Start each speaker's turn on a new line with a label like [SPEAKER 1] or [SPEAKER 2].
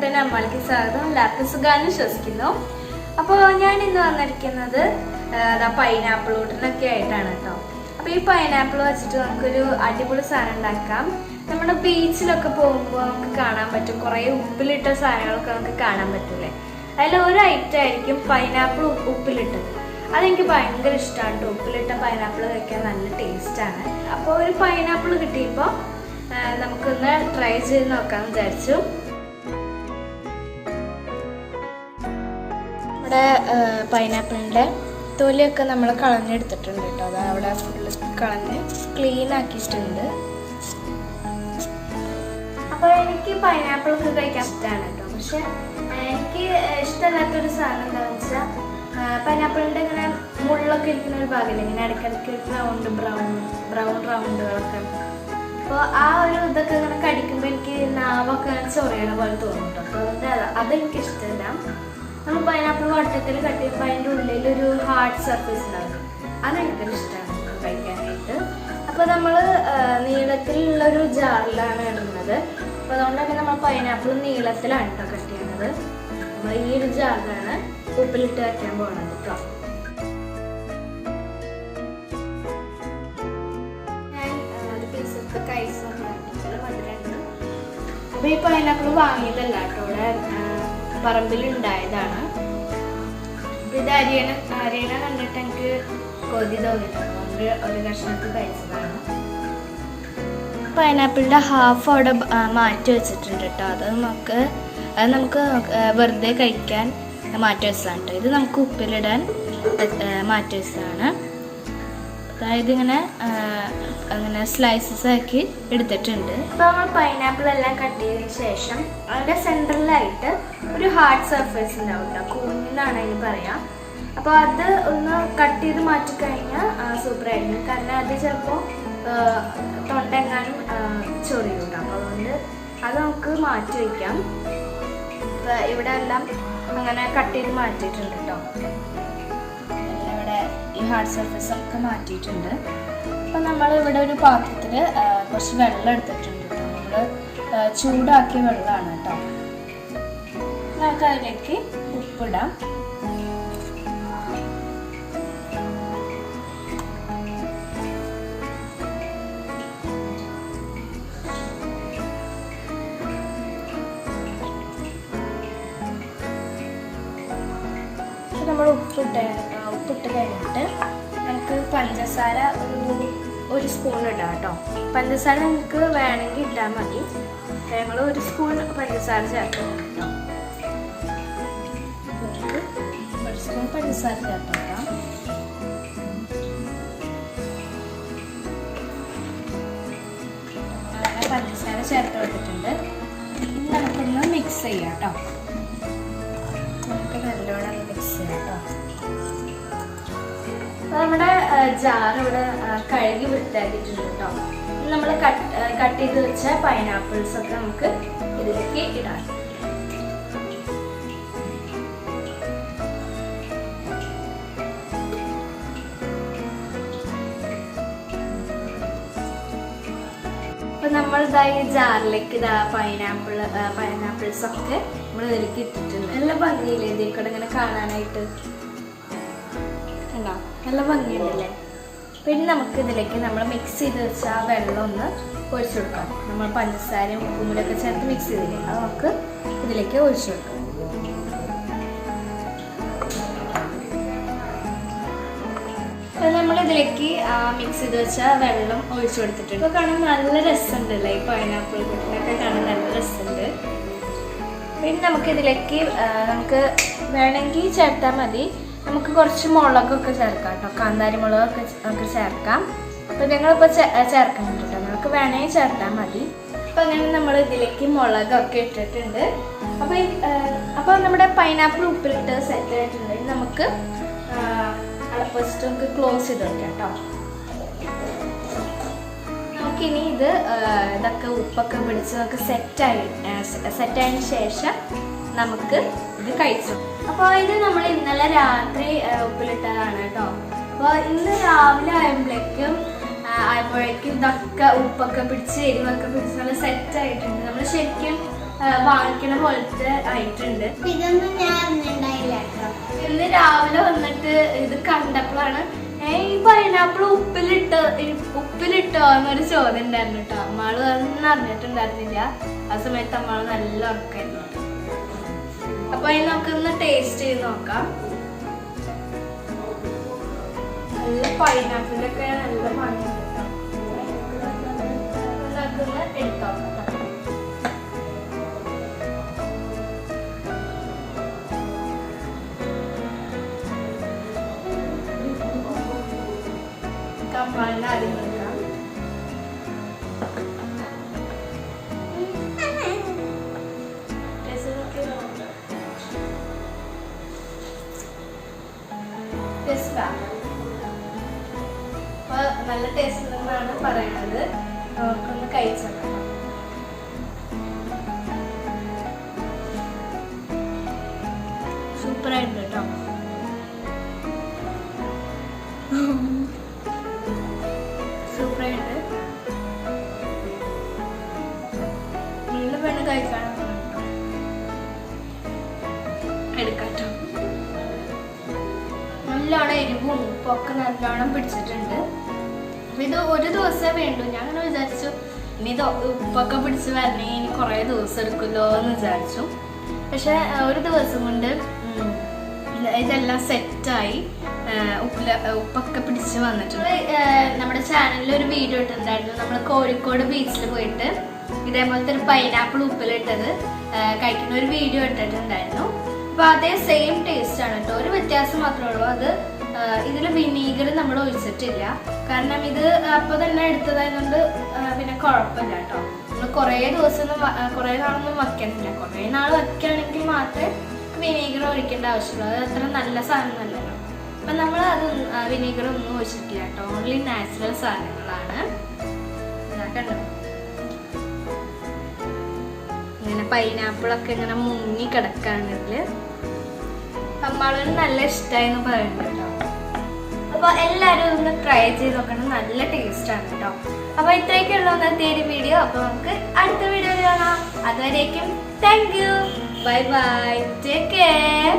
[SPEAKER 1] കുട്ടന്റെ അമ്മാളിക്ക് സ്വാഗതം എല്ലാവർക്കും സുഖാന്ന് വിശ്വസിക്കുന്നു അപ്പോൾ ഞാൻ ഇന്ന് വന്നിരിക്കുന്നത് പൈനാപ്പിൾ ഊട്ടിനൊക്കെ ആയിട്ടാണ് കേട്ടോ അപ്പോൾ ഈ പൈനാപ്പിൾ വെച്ചിട്ട് നമുക്കൊരു അടിപൊളി സാധനം ഉണ്ടാക്കാം. നമ്മുടെ ബീച്ചിലൊക്കെ പോകുമ്പോൾ നമുക്ക് കാണാൻ പറ്റും. കുറേ ഉപ്പിലിട്ട സാധനങ്ങളൊക്കെ നമുക്ക് കാണാൻ പറ്റൂലേ. അതിൽ ഒരു ഐറ്റം ആയിരിക്കും പൈനാപ്പിൾ ഉപ്പിലിട്ടത്. അതെനിക്ക് ഭയങ്കര ഇഷ്ടമാണ് കേട്ടോ ഉപ്പിലിട്ട പൈനാപ്പിൾ കഴിക്കാൻ നല്ല ടേസ്റ്റാണ് അപ്പോൾ ഒരു പൈനാപ്പിൾ കിട്ടിയപ്പോൾ നമുക്കൊന്ന് ട്രൈ ചെയ്ത് നോക്കാമെന്ന് വിചാരിച്ചു. ഇവിടെ പൈനാപ്പിളിന്റെ തൊലിയൊക്കെ നമ്മൾ കളഞ്ഞെടുത്തിട്ടുണ്ട് കേട്ടോ. അത് അവിടെ ഫുള്ള് കളഞ്ഞ് ക്ലീൻ ആക്കിയിട്ടുണ്ട്. അപ്പോൾ എനിക്ക് പൈനാപ്പിൾ ഒക്കെ കഴിക്കാൻ ഇഷ്ടമാണ് കേട്ടോ. പക്ഷെ എനിക്ക് ഇഷ്ടമല്ലാത്തൊരു സാധനം എന്താണെന്ന് വെച്ചാൽ പൈനാപ്പിളിന്റെ ഇങ്ങനെ മുള്ളൊക്കെ ഇരിക്കുന്ന ഒരു ഭാഗമില്ല? ഇങ്ങനെ ഇടയ്ക്കിടയ്ക്ക് റൗണ്ട് ബ്രൗൺ ബ്രൗൺ റൗണ്ടുകളൊക്കെ അപ്പോൾ ആ ഒരു ഇതൊക്കെ ഇങ്ങനെ കടിക്കുമ്പോൾ എനിക്ക് നാവൊക്കെ ചൊറിയണ പോലെ തോന്നും അപ്പോൾ അതെനിക്ക് ഇഷ്ടമില്ല നമ്മൾ പൈനാപ്പിൾ വട്ടത്തിൽ കട്ട് ചെയ്യുമ്പോൾ അതിന്റെ ഉള്ളിൽ ഒരു ഹാർഡ് സർഫേസ് ഉണ്ടാവും അതെനിക്കൊരു ഇഷ്ടമാണ് കഴിക്കാനായിട്ട്. അപ്പോൾ നമ്മൾ നീളത്തിലുള്ളൊരു ജാറിലാണ് ഇടുന്നത്. അപ്പോൾ അതുകൊണ്ട് തന്നെ നമ്മൾ പൈനാപ്പിൾ നീളത്തിലാണ് കേട്ടോ കട്ട് ചെയ്യുന്നത്. നമ്മൾ ഈ ഒരു ജാറിലാണ് ഉപ്പിലിട്ട് വയ്ക്കാൻ പോകുന്നത് കേട്ടോ അപ്പൊ ഈ പൈനാപ്പിൾ വാങ്ങിയതല്ല കേട്ടോ ഇവിടെ പറമ്പിൽ ഉണ്ടായതാണ് ഇത് അരിയണ അരിയണ കണ്ടിട്ട് എനിക്ക് കൊതി അതുകൊണ്ട് ഒരു കഷ്ണത്തിൽ കഴിച്ചതാണ്. പൈനാപ്പിളിന്റെ ഹാഫ് അവിടെ മാറ്റി വെച്ചിട്ടുണ്ട് കേട്ടോ. അത് നമുക്ക് അത് നമുക്ക് വെറുതെ കഴിക്കാൻ മാറ്റി വെച്ചതാണ് കേട്ടോ. ഇത് നമുക്ക് ഉപ്പിലിടാൻ മാറ്റി വെച്ചതാണ്. അതായത് ഇങ്ങനെ അങ്ങനെ സ്ലൈസസ് ആക്കി എടുത്തിട്ടുണ്ട്. ഇപ്പോൾ നമ്മൾ പൈനാപ്പിൾ എല്ലാം കട്ട് ചെയ്തതിന് ശേഷം അതിന്റെ സെന്ററിലായിട്ട് ഒരു ഹാർഡ് സർഫേസ് ഉണ്ടാവും കൂഞ്ഞെന്നാണ് അതിന് പറയാം. അപ്പോൾ അത് ഒന്ന് കട്ട് ചെയ്ത് മാറ്റി മാറ്റിക്കഴിഞ്ഞാൽ ആയിരുന്നു. കാരണം അത് ചിലപ്പോൾ തൊണ്ടെങ്ങാനും ചൊറിയുണ്ട് അപ്പോൾ അതുകൊണ്ട് അത് നമുക്ക് മാറ്റി വയ്ക്കാം ഇവിടെ എല്ലാം അങ്ങനെ കട്ട് ചെയ്ത് മാറ്റിയിട്ടുണ്ട് കേട്ടോ ഈ ഹാർഡ് സർഫേസ് ഒക്കെ മാറ്റിയിട്ടുണ്ട്. അപ്പം നമ്മൾ ഇവിടെ ഒരു പാത്രത്തിൽ കുറച്ച് വെള്ളം എടുത്തിട്ടുണ്ട് നമ്മൾ ചൂടാക്കിയ വെള്ളമാണ് കേട്ടോ നമുക്ക് അതിലേക്ക് ഉപ്പിടാം. അപ്പോൾ നമ്മൾ ഉപ്പിട്ട് ഉപ്പിട്ട് കഴിഞ്ഞിട്ട് നമുക്ക് പഞ്ചസാര ഒരു ഒരു സ്പൂൺ ഇടാം കേട്ടോ. പഞ്ചസാര നമുക്ക് വേണമെങ്കിൽ ഇട്ടാൽ മതി. ഞങ്ങൾ ഒരു സ്പൂൺ പഞ്ചസാര ചേർക്കണം കേട്ടോ. ഒരു സ്പൂൺ പഞ്ചസാര ചേർത്തോക്കാം പഞ്ചസാര ചേർത്ത് കൊടുത്തിട്ടുണ്ട്. ഇനി നമുക്കൊന്ന് മിക്സ് ചെയ്യാം കേട്ടോ. ജാർ ഇവിടെ കഴുകി വൃത്തിയാക്കിയിട്ടുണ്ട് കേട്ടോ നമ്മൾ കട്ട് കട്ട് ചെയ്ത് വെച്ച പൈനാപ്പിൾസ് ഒക്കെ നമുക്ക് ഇതിലേക്ക് ഇടാം. അപ്പൊ നമ്മൾ ജാറിലേക്ക് ഇതാ പൈനാപ്പിൾ പൈനാപ്പിൾസ് ഒക്കെ നമ്മൾ ഇതിലേക്ക് ഇട്ടിട്ടുണ്ട്. നല്ല ഭംഗിയില്ലേ ഇതിൽ കൂടെ ഇങ്ങനെ കാണാനായിട്ട്? കണ്ടോ നല്ല ഭംഗിയുണ്ടല്ലേ? പിന്നെ നമുക്ക് ഇതിലേക്ക് നമ്മൾ മിക്സ് ചെയ്ത് വെച്ച ആ വെള്ളം ഒന്ന് ഒഴിച്ചു കൊടുക്കാം. നമ്മൾ പഞ്ചസാരയും ഉപ്പും ഒക്കെ ചേർത്ത് മിക്സ് ചെയ്തില്ലേ? അത് നമുക്ക് ഇതിലേക്ക് ഒഴിച്ചു കൊടുക്കാം. നമ്മൾ ഇതിലേക്ക് മിക്സ് ചെയ്ത് വെച്ച വെള്ളം ഒഴിച്ചു കൊടുത്തിട്ടുണ്ട്. ഇപ്പോൾ കാണാൻ നല്ല രസമുണ്ട് അല്ലേ ഈ പൈനാപ്പിൾ കുട്ടിനൊക്കെ കാണാൻ നല്ല രസമുണ്ട്. പിന്നെ നമുക്ക് ഇതിലേക്ക് നമുക്ക് വേണമെങ്കിൽ ചേർത്താൽ മതി. നമുക്ക് കുറച്ച് മുളകൊക്കെ ചേർക്കാം കേട്ടോ. കാന്താരി മുളകൊക്കെ നമുക്ക് ചേർക്കാം. അപ്പോൾ ഞങ്ങളിപ്പോൾ ചേർക്കാൻ കേട്ടോ. നമുക്ക് വേണമെങ്കിൽ ചേർത്താൽ മതി. അപ്പോൾ അങ്ങനെ നമ്മൾ ഇതിലേക്ക് മുളകൊക്കെ ഇട്ടിട്ടുണ്ട്. അപ്പോൾ അപ്പോൾ നമ്മുടെ പൈനാപ്പിൾ ഉപ്പിലിട്ട് സെറ്റ് ആയിട്ടുണ്ട് ഇനി നമുക്ക് ഫസ്റ്റ് നമുക്ക് ക്ലോസ് ചെയ്ത് വെക്കാം കേട്ടോ. നമുക്കിനി ഇത് ഇതൊക്കെ ഉപ്പൊക്കെ പിടിച്ച് നമുക്ക് സെറ്റായി സെറ്റായതിന് ശേഷം നമുക്ക് ഇത് കഴിച്ചു. അപ്പോൾ ഇത് നമ്മൾ ഇന്നലെ രാത്രി ഉപ്പിലിട്ടതാണ് കേട്ടോ. അപ്പോൾ ഇന്ന് രാവിലെ ആയപ്പോഴേക്കും ആയപ്പോഴേക്കും ഇതൊക്കെ ഉപ്പൊക്കെ പിടിച്ച് എരിവൊക്കെ പിടിച്ച് നല്ല സെറ്റ് ആയിട്ടുണ്ട്. നമ്മൾ ശരിക്കും വാങ്ങിക്കണ പോലത്തെ ആയിട്ടുണ്ട്.
[SPEAKER 2] ഇതൊന്നും ഞാൻ കേട്ടോ.
[SPEAKER 1] ഇന്ന് രാവിലെ വന്നിട്ട് ഇത് കണ്ടപ്പോഴാണ് ഏ ഈ പൈനാപ്പിൾ ഉപ്പിലിട്ട് ഉപ്പിലിട്ടോ? എന്നൊരു ചോദ്യം ഉണ്ടായിരുന്നു കേട്ടോ. അമ്മാൾ അറിഞ്ഞിട്ടുണ്ടായിരുന്നില്ല. ആ സമയത്ത് അമ്മാൾ നല്ല ഉറക്കായിരുന്നു. അപ്പൊ അതിന് നമുക്ക് ഒന്ന് ടേസ്റ്റ് ചെയ്ത് നോക്കാം. നല്ല പൈനാപ്പിളിന്റെ ഒക്കെ നല്ല മണമുണ്ട് എടുത്തോക്കാം നമുക്കൊന്ന് അടിമ ടേസ്റ്റ് ഉണ്ടെന്നാണ് പറയുന്നത്. നമുക്കൊന്ന് കഴിച്ചോക്കാം സൂപ്പർ ആയിട്ടുണ്ട് കേട്ടോ. എടുക്കാട്ടോ നല്ലോണം എരിവും ഉപ്പൊക്കെ നല്ലോണം പിടിച്ചിട്ടുണ്ട്. അപ്പൊ ഇത് ഒരു ദിവസമേ വേണ്ടു. ഞാൻ അങ്ങനെ വിചാരിച്ചു ഇനി ഇത് ഉപ്പൊക്കെ പിടിച്ച് വരണേ ഇനി കുറേ ദിവസം എടുക്കുമല്ലോ എന്ന് വിചാരിച്ചു. പക്ഷെ ഒരു ദിവസം കൊണ്ട് ഇതെല്ലാം സെറ്റായി. ഉപ്പില ഉപ്പൊക്കെ പിടിച്ച് വന്നിട്ടുണ്ട്. നമ്മുടെ ചാനലിൽ ഒരു വീഡിയോ ഇട്ടിട്ടുണ്ടായിരുന്നു. നമ്മൾ കോഴിക്കോട് ബീച്ചിൽ പോയിട്ട് ഇതേപോലത്തെ ഒരു പൈനാപ്പിൾ ഉപ്പിലിട്ടത് കഴിക്കുന്ന ഒരു വീഡിയോ ഇട്ടിട്ടുണ്ടായിരുന്നു. അപ്പൊ അതേ സെയിം ടേസ്റ്റ് ആണ് കേട്ടോ. ഒരു വ്യത്യാസം മാത്രമേ ഉള്ളൂ. അത് ഇതിൽ വിനീഗർ നമ്മൾ ഒഴിച്ചിട്ടില്ല. കാരണം ഇത് അപ്പൊ തന്നെ എടുത്തതായതുകൊണ്ട് പിന്നെ കുഴപ്പമില്ല കേട്ടോ. നമ്മൾ കുറേ ദിവസം ഒന്നും വ- ആ, കുറേ നാളൊന്നും വയ്ക്കുന്നില്ല കുറേ നാൾ വയ്ക്കുകയാണെങ്കിൽ മാത്രമേ വിനീഗർ ഒഴിക്കേണ്ട ആവശ്യമുള്ളൂ. അത് അത്ര നല്ല സാധനമല്ലല്ലോ. അപ്പം നമ്മൾ അത് വിനീഗർ ഒന്നും ഒഴിച്ചിട്ടില്ല കേട്ടോ. ഓൺലി നാച്ചുറൽ സാധനങ്ങളാണ്. കണ്ടോ? ഇങ്ങനെ പൈനാപ്പിളൊക്കെ ഇങ്ങനെ മുങ്ങി കിടക്കാണെങ്കിൽ അമ്മാളൊരു നല്ല ഇഷ്ടമായി എന്ന് പറയുന്നുണ്ട് കേട്ടോ അപ്പൊ എല്ലാരും ഒന്ന് ട്രൈ ചെയ്ത് നോക്കണം. നല്ല ടേസ്റ്റ് ആണ് കേട്ടോ അപ്പൊ ഇത്രയൊക്കെയുള്ള ഇന്നത്തെ ഒരു വീഡിയോ. അപ്പൊ നമുക്ക് അടുത്ത വീഡിയോ കാണാം. അതുവരേക്കും thank you bye bye take care